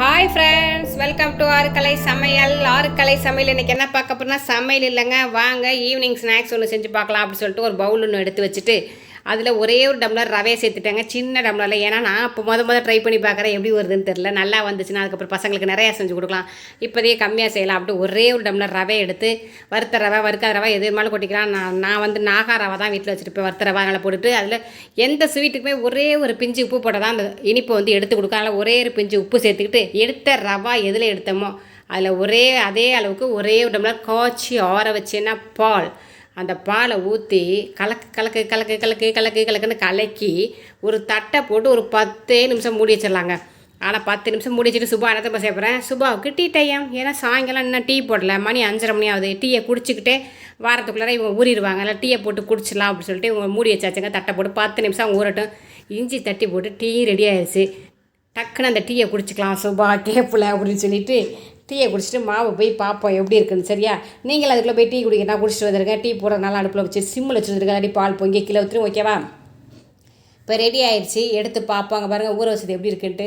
Hi friends welcome to Aarukalai Samayal Aarukalai Samayal இன்னைக்கு என்ன பார்க்க போறோம்னா சமையல் இல்லைங்க. வாங்க ஈவினிங் ஸ்நாக்ஸ் ஒன்று செஞ்சு பார்க்கலாம் அப்படின்னு சொல்லிட்டு ஒரு பவுல் ஒன்று எடுத்து வச்சுட்டு அதில் ஒரே ஒரு டம்ளர் ரவையை சேர்த்துட்டாங்க. சின்ன டம்ளரில் ஏன்னா நான் இப்போ முத முத ட்ரை பண்ணி பார்க்குறேன் எப்படி வருதுன்னு தெரில நல்லா வந்துச்சுன்னா அதுக்கப்புறம் பசங்களுக்கு நிறையா செஞ்சு கொடுக்கலாம். இப்போதையே கம்மியாக செய்யலாம். அப்படின்ட்டு ஒரே ஒரு டம்ளர் ரவை எடுத்து வறுத்த ரவை வறுக்காத ரவை எது வேணாலும் கொட்டிக்கலாம். நான் நான் வந்து நாகா ரவை தான் வீட்டில் வச்சுருப்பேன் வறுத்த ரவை அதனால் போட்டுட்டு அதில் எந்த ஸ்வீட்டுக்குமே ஒரே ஒரு பிஞ்சு உப்பு போட்டால் தான் அந்த இனிப்பை வந்து எடுத்து கொடுக்கும். அதில் ஒரே ஒரு பிஞ்சு உப்பு சேர்த்துக்கிட்டு எடுத்த ரவா எதில் எடுத்தோமோ அதில் ஒரே அதே அளவுக்கு ஒரே ஒரு டம்ளர் காய்ச்சி ஆற வச்சேன்னா பால். அந்த பாலை ஊற்றி கலக்கு கலக்கு கலக்கு கலக்கு கலக்கு கலக்குன்னு கலக்கி ஒரு தட்டை போட்டு ஒரு பத்தே நிமிஷம் மூடி வச்சிடலாங்க. ஆனால் பத்து நிமிஷம் மூடி வச்சுட்டு சுபா என்னத்தை சேர்ப்பறேன் சுபாவுக்கு டீ டைம் ஏன்னா சாயங்காலம் இன்னும் டீ போடல. மணி அஞ்சரை மணி ஆகுது. டீயை குடிச்சிக்கிட்டே வாரத்துக்குள்ளார இவங்க ஊறிடுவாங்க. இல்லை டீயை போட்டு குடிச்சிடலாம் அப்படின்னு சொல்லிட்டு இவங்க மூடி வச்சாச்சுங்க. தட்டை போட்டு பத்து நிமிஷம் ஊறட்டும். இஞ்சி தட்டி போட்டு டீ ரெடி ஆயிடுச்சு. டக்குன்னு அந்த டீயை குடிச்சிக்கலாம். சுபா கேப்பில் அப்படின்னு சொல்லிட்டு டீயை குடிச்சிட்டு மாவை போய் பார்ப்போம் எப்படி இருக்குன்னு சரியா? நீங்கள் அதுக்குள்ளே போய் டீ குடிக்க நான் குடிச்சிட்டு வந்துருக்கேன். டீ போடுற நல்லா அடுப்பில் வச்சு சிம்மில் வச்சுருக்கேன் அடி பால் பொங்கி கிலோ ஊற்றுரும் ஓகேவா இப்போ ரெடி ஆயிடுச்சு. எடுத்து பார்ப்பாங்க பாருங்கள் ஊற வச்சது எப்படி இருக்குன்ட்டு.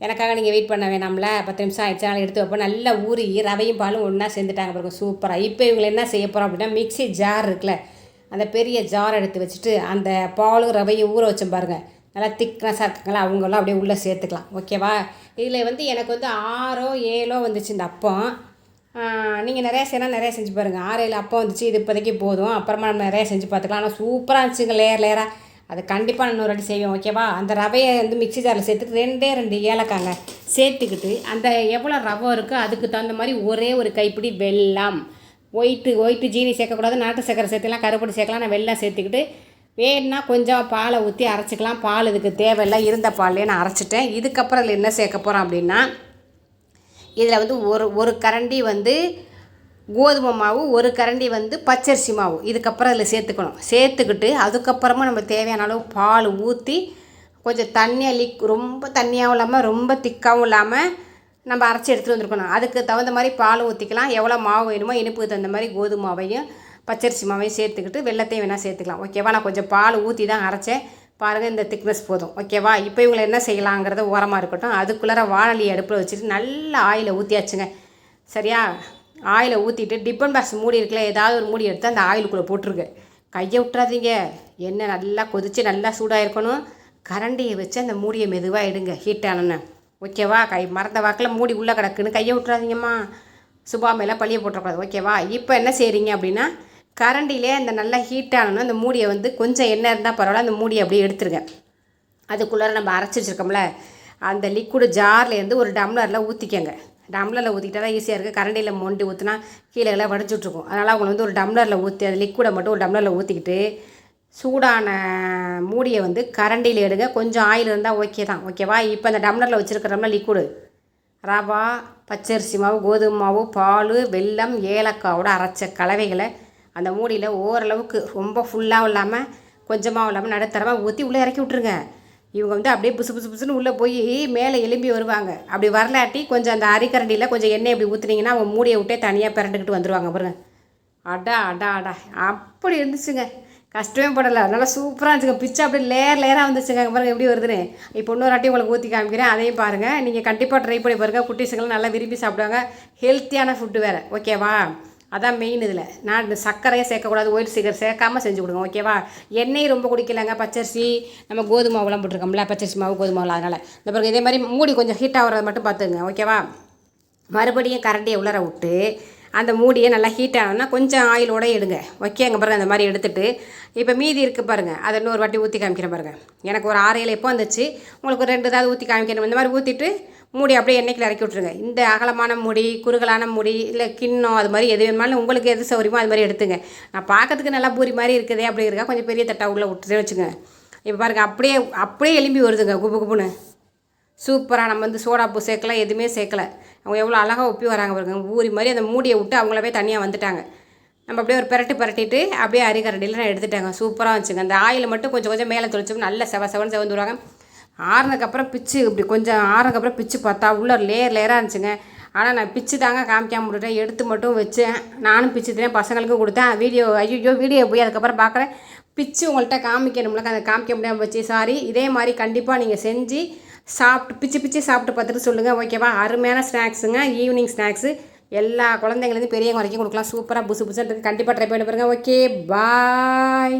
எனக்காக நீங்கள் வெயிட் பண்ண வேணாம்ல. பத்து நிமிஷம் ஆயிடுச்சு. அதனால் எடுத்து வைப்போம். நல்லா ஊறி ரவையும் பாலும் ஒன்றா சேர்ந்துட்டாங்க பாருங்க. சூப்பராக இப்போ இவங்களை என்ன செய்ய போகிறோம் அப்படின்னா மிக்சி ஜார் இருக்குல்ல அந்த பெரிய ஜார் எடுத்து வச்சுட்டு அந்த பாலும் ரவையும் ஊற வச்சோம் பாருங்கள் நல்லா திக்னஸாக இருக்குங்களா அவங்களாம் அப்படியே உள்ளே சேர்த்துக்கலாம். ஓகேவா இதில் வந்து எனக்கு வந்து ஆறோ ஏழோ வந்துச்சு இந்த அப்பம். நீங்கள் நிறையா செய்யலாம் நிறையா செஞ்சு பாருங்கள் ஆறு ஏழு அப்பம் வந்துச்சு இது இப்போதைக்கு போதும். அப்புறமா நம்ம நிறையா செஞ்சு பார்த்துக்கலாம். ஆனால் சூப்பராக இருந்துச்சுங்க லேயர் லேயராக அது கண்டிப்பாக நான் இன்னொரு வாட்டி செய்வேன் ஓகேவா அந்த ரவையை வந்து மிக்ஸி ஜாரில் சேர்த்துட்டு ரெண்டே ரெண்டு ஏலக்காங்க சேர்த்துக்கிட்டு அந்த எவ்வளோ ரவை இருக்கோ அதுக்கு தகுந்த மாதிரி ஒரே ஒரு கைப்பிடி வெல்லம். ஒயிட்டு ஒயிட்டு ஜீனி சேர்க்கக்கூடாது நாட்டு சக்கரை சேர்த்துக்கலாம் கருப்பட்டி சேர்க்கலாம் நான் வெல்லம் சேர்த்துக்கிட்டு வேணும்னா கொஞ்சம் பாலை ஊற்றி அரைச்சிக்கலாம். பால் இதுக்கு தேவையில்லை. இருந்த பால்லையே நான் அரைச்சிட்டேன். இதுக்கப்புறம் இதில் என்ன சேர்க்க போகிறோம் அப்படின்னா இதில் வந்து ஒரு ஒரு கரண்டி வந்து கோதுமை மாவு ஒரு கரண்டி வந்து பச்சரிசி மாவு. இதுக்கப்புறம் அதில் சேர்த்துக்கணும். சேர்த்துக்கிட்டு அதுக்கப்புறமா நம்ம தேவையான அளவு பால் ஊற்றி கொஞ்சம் தண்ணியாக லீக் ரொம்ப தண்ணியாகவும் இல்லாமல் ரொம்ப திக்காகவும் இல்லாமல் நம்ம அரைச்சி எடுத்துகிட்டு வந்துருக்கணும். அதுக்கு தகுந்த மாதிரி பால் ஊற்றிக்கலாம் எவ்வளோ மாவு வேணுமோ இனிப்புக்கு தகுந்த மாதிரி கோதுமாவையும் பச்சரிசி மாவையும் சேர்த்துக்கிட்டு வெள்ளத்தையும் வேணால் சேர்த்துக்கலாம். ஓகேவா நான் கொஞ்சம் பால் ஊற்றி தான் அரைச்சேன். பாருங்கள் இந்த திக்னஸ் போதும். ஓகேவா இப்போ இவங்களை என்ன செய்யலாங்கிறத ஓரமாக இருக்கட்டும். அதுக்குள்ளார வானொலி அடுப்பில் வச்சுட்டு நல்ல ஆயிலை ஊற்றியாச்சுங்க சரியா? ஆயிலை ஊற்றிட்டு டிப்பன் பாக்ஸ் மூடி இருக்குல்ல ஏதாவது ஒரு மூடி எடுத்து அந்த ஆயிலுக்குள்ளே போட்டிருக்கு கையை விட்டுறாதீங்க. எண்ணெய் நல்லா கொதித்து நல்லா சூடாக இருக்கணும் கரண்டியை வச்சு அந்த மூடியை மெதுவாக எடுங்க ஹீட் ஆனோன்னு. ஓகேவா கை மறந்த வாக்கில் மூடி உள்ளே கிடக்குன்னு கையை விட்டுறாதீங்கம்மா. சுபா மேலே பழிய போட்டுறக்கூடாது. ஓகேவா இப்போ என்ன செய்கிறீங்க அப்படின்னா கரண்டிலே அந்த நல்லா ஹீட் ஆனோன்னா அந்த மூடியை வந்து கொஞ்சம் எண்ணெய் இருந்தால் பரவாயில்ல. அந்த மூடியை அப்படியே எடுத்துருங்க. அதுக்குள்ளார நம்ம அரைச்சி வச்சுருக்கோம்ல அந்த லிக்விடு ஜார்லேருந்து ஒரு டம்ளரில் ஊற்றிக்கங்க டம்ளரில் ஊற்றிக்கிட்டா தான் ஈஸியாக இருக்குது கரண்டியில் மொண்டி ஊற்றினா கீழே எல்லாம் வடிச்சுட்ருக்கும் அதனால் அவங்க வந்து ஒரு டம்ளரில் ஊற்றி அந்த லிக்விடை மட்டும் ஒரு டம்ளரில் ஊற்றிக்கிட்டு சூடான மூடியை வந்து கரண்டியில் எடுங்க. கொஞ்சம் ஆயில் இருந்தால் ஓகே தான். ஓகேவா இப்போ அந்த டம்ளரில் வச்சுருக்கிறோம்ல லிக்விடு ரவா பச்சரிசி மாவு கோதுமை மாவு பால் வெல்லம் ஏலக்காவோட அரைச்ச கலவைகளை அந்த மூடியில் ஓரளவுக்கு ரொம்ப ஃபுல்லாகவும் இல்லாமல் கொஞ்சமாகவும் இல்லாமல் நடுத்தரமாக ஊற்றி உள்ளே இறக்கி விட்ருங்க இவங்க வந்து அப்படியே புசு புசு புசுன்னு உள்ளே போய் மேலே எலும்பி வருவாங்க. அப்படி வரலாட்டி கொஞ்சம் அந்த அரிக்கரண்டியில் கொஞ்சம் எண்ணெய் இப்படி ஊற்றுனீங்கன்னா அவங்க மூடியை விட்டே தனியாக பிறண்டுக்கிட்டு வந்துடுவாங்க பாருங்க. அடா அடா அடா. அப்படி இருந்துச்சுங்க. கஷ்டமே படலை. நல்லா சூப்பராக இருந்துச்சுங்க. பிச்சை அப்படியே லேர் லேராக வந்துச்சுங்க. பாருங்கள் பாருங்க எப்படி வருதுன்னு. இப்போ இன்னொரு ஆட்டி உங்களுக்கு ஊற்றி காமிக்கிறேன். அதையும் பாருங்கள் நீங்கள் கண்டிப்பாக ட்ரை பண்ணி பாருங்கள் குட்டிஸுங்களாம் நல்லா விரும்பி சாப்பிடுவாங்க. ஹெல்த்தியான ஃபுட்டு வேறு. ஓகேவா அதான் மெயின் இதில். நான் இந்த சர்க்கரையை சேர்க்கக்கூடாது ஒயிட் சுகர் சேர்க்காம செஞ்சு கொடுங்க ஓகேவா எண்ணெய் ரொம்ப குடிக்கலைங்க பச்சரிசி நம்ம கோதுமை மாவுலாம் போட்டிருக்கோம்ல பச்சரிசி மாவு கோதுமை மாவு அதனால். இந்த பிறகு இதே மாதிரி மூடி கொஞ்சம் ஹீட் ஆகிறத மட்டும் பார்த்துங்க ஓகேவா மறுபடியும் கரண்டியை உள்ளர விட்டு அந்த மூடியை நல்லா ஹீட் ஆகணும்னா கொஞ்சம் ஆயிலோட எடுங்க ஓகேங்க பாருங்கள் அந்த மாதிரி எடுத்துட்டு இப்போ மீதி இருக்குது பாருங்கள் அதை இன்னொரு வாட்டி ஊற்றி காமிக்கிறேன் பாருங்கள் எனக்கு ஒரு ஆறு ஏழு எப்போ வந்துச்சு? உங்களுக்கு ரெண்டு ஏதாவது ஊற்றி காமிக்கணும். இந்த மாதிரி ஊற்றிட்டு மூடி அப்படியே எண்ணெய்க்குள்ள இறக்கி விட்ருங்க இந்த அகலமான முடி குறுகலான முடி இல்லை கிண்ணம் அது மாதிரி எது வேணுமாலும் உங்களுக்கு எது சௌரியமோ அது மாதிரி எடுத்துங்க. நான் பார்க்கறதுக்கு நல்லா பூரி மாதிரி இருக்குதே அப்படிங்கிறக்கா கொஞ்சம் பெரிய தட்டா உள்ளே விட்டுட்டே வச்சுங்க இப்போ பாருங்கள் அப்படியே அப்படியே எலும்பி வருதுங்க குப்பு குப்புன்னு சூப்பராக நம்ம வந்து சோடாப்பு சேர்க்கல எதுவுமே சேர்க்கல. அவங்க எவ்வளோ அழகாக ஒப்பி வராங்க பாருங்க பூரி மாதிரி அந்த மூடியை விட்டு அவங்களவே தனியாக வந்துட்டாங்க. நம்ம அப்படியே ஒரு பிரட்டு பிரட்டிட்டு அப்படியே அரிக்கரண்டியில் நான் எடுத்துட்டாங்க. சூப்பராக வச்சுங்க அந்த ஆயில் மட்டும் கொஞ்சம் கொஞ்சம் மேலே தொளிச்சோம் நல்ல செவ செவன் செவந்து வருவாங்க ஆறுனதுக்கப்புறம் பிச்சு இப்படி கொஞ்சம் ஆறுனதுக்கப்புறம் பிச்சு பார்த்தா உள்ள லேயர் லேயராக இருந்துச்சுங்க. ஆனால் நான் பிச்சு தாங்க காமிக்காம விட்டுட்டேன். எடுத்து மட்டும் வச்சேன். நானும் பிச்சு தரேன். பசங்களுக்கும் கொடுத்தேன். வீடியோ ஐயோ வீடியோ போய் அதுக்கப்புறம் பார்க்குறேன். பிச்சு உங்கள்கிட்ட காமிக்கணும்ல. அதை காமிக்க முடியாமல் வச்சு சாரி இதே மாதிரி கண்டிப்பாக நீங்கள் செஞ்சு சாப்பிட்டு பிச்சு பிச்சு சாப்பிட்டு பார்த்துட்டு சொல்லுங்கள் ஓகேவா அருமையான ஸ்நாக்ஸுங்க. Evening snacks. எல்லா குழந்தைங்கலேருந்து பெரியவங்க வரைக்கும் கொடுக்கலாம். சூப்பராக புசு புதுசாக இருக்குது கண்டிப்பாக ட்ரை பண்ணி பாருங்கள் ஓகே பாய்